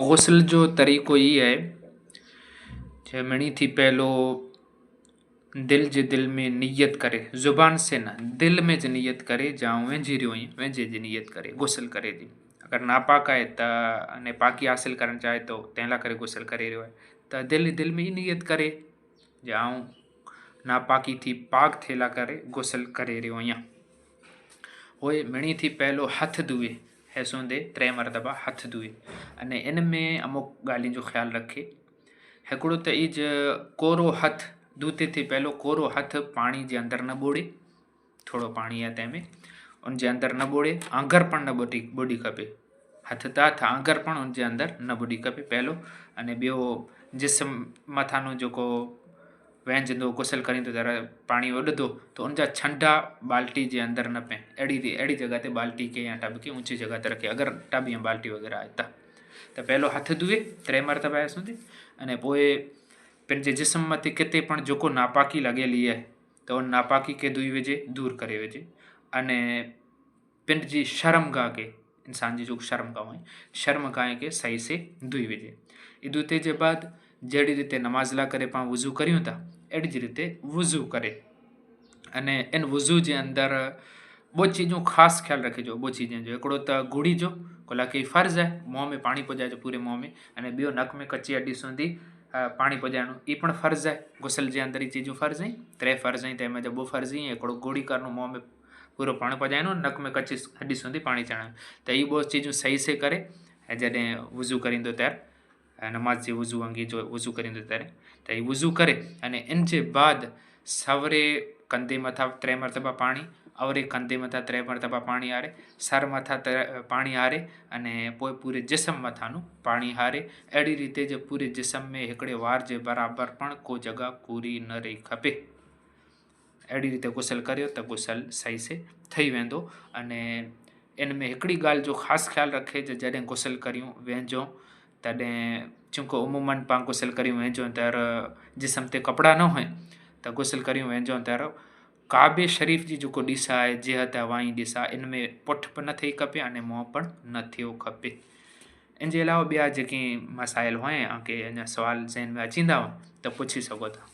गुस्ल जो तरीक़ो ई आहे जंहिंमें थी पहिलो दिलि जे दिलि में नियत करे ज़ुबान से न दिलि में ज नियत करे जा आउं वेझी रहियो आहियां वेझे जी नियत करे गुस्ल करे थी अगरि नापाक आहे त अने पाकी हासिल करणु चाहे थो तंहिं लाइ करे गुस्ल करे रहियो आहे त दिलि दिलि में ई नियत करे जा आउं नापाकी थी पाक थिए लाइ करे गुस्ल करे रहियो आहियां उहे मिणी थी पहिलो हथु धुए हैसूंदे टे मरतबा हथु धुए अने इन में अमुक ॻाल्हियुनि जो ख़्यालु रखे हिकिड़ो त ई ज कोरो हथु धूते थी पहिलो कोरो हथु पाणी जे अंदरि न ॿोड़े थोरो पाणी आहे तंहिंमें उन जे अंदरि न ॿोड़े आंगर पण न ॿोटी ॿोड़ी खपे हथु त हथु आंगर पण उन जे अंदरि न ॿोड़ी खपे पहिलो अने ॿियो जिस्म मथानो जेको वहिजंदो जंदो कुसल करींदो ज़रा पाणी ओॾंदो त उनजा छंडा बाल्टी जे अंदरि न पए अहिड़ी अहिड़ी जॻह ते बाल्टी खे या टब खे ऊची जॻह ते रखे अगरि टब या बाल्टी वग़ैरह आहे त त पहिलो हथु धुए टे मरतबा सूंधी अने पोइ पंहिंजे जिस्म मथे किथे पण जेको नापाकी लॻियल ई आहे त उन नापाकी खे धुई विझे दूरि करे विझे अने पंहिंजी शर्मगाह खे इंसान जी जेको शर्मगाह आहे शर्मगाह खे सही से धुई विझे ई धुते जे बाद જેડી રીતે નમાઝલા કરે, પણ વઝુ કર્યું હતા એડી જ રીતે વઝુ કરે. અને એને વઝુ જે અંદર, બહુ ચીજનું ખાસ ખ્યાલ રાખીજો, બહુ ચીજને જો. એકડો તો ગુડી જો કોલા કે ફર્જ હે મોં મેં પાણી પજાજો પૂરે મોં મેં અને બીઓ નખ મેં કચ્ચી અડી સુધી પાણી પજાણું એ પણ ફર્જ હે, ગુસલ જે અંદર એ ચીજું ફર્જ હી, ત્રે ફર્જ હી, તેમાં બહુ ફર્જ હી, એકડો ગોળી કરનું મોં મેં પૂરો પાણી પજાયનું નખ મેં કચ્ચી અડી સુધી પાણી ચણાવ્યું તો એ બહુ ચીજું સહી સે કરે જ્યારે વઝુ કરીને તો ત્યારે. નમાઝથી ઉઝુ અંગે જો ઉઝુ કરીને ત્યારે, તો એ ઉઝુ કરે અને એનજે બાદ સવરે કંદી મથા ત્રે મરતબા પાણી, અવરે કંદી મથા ત્રે મરતબા પાણી હારે, સર મથા પાણી હારે અને પોઈ પૂરે જસમ મથાનું પાણી હારે. એડી રીતે જે પૂરે જસમ મેં હિકડે વાર જે બરાબર પણ કો જગા કૂરી ન રહી ખપે. अहिड़ी रीति गुसल करियो त गुसल सही से ठही वेंदो अने इन में हिकिड़ी ॻाल्हि जो ख़ासि ख़्यालु रखे त जॾहिं गुसल करियूं वेझो تڏهن چڪو امومن پاڻ گسل ڪريون وينجو تير جسم تي ڪپڙا نه هئا ته گسل ڪريون وينجو تير ڪابي شريف جي جيڪو ڏس آهي جيهد وائين ڏس آهي ان ۾ پٺ به نه ٿي کپي اني منهن پڻ نه ٿيو کپي. ان جي علاوه ٻيا جيڪي مسائل هئا ڪي اڃا سوال ذهن ۾ اچيندا هئا ته پڇي سگهو ٿا.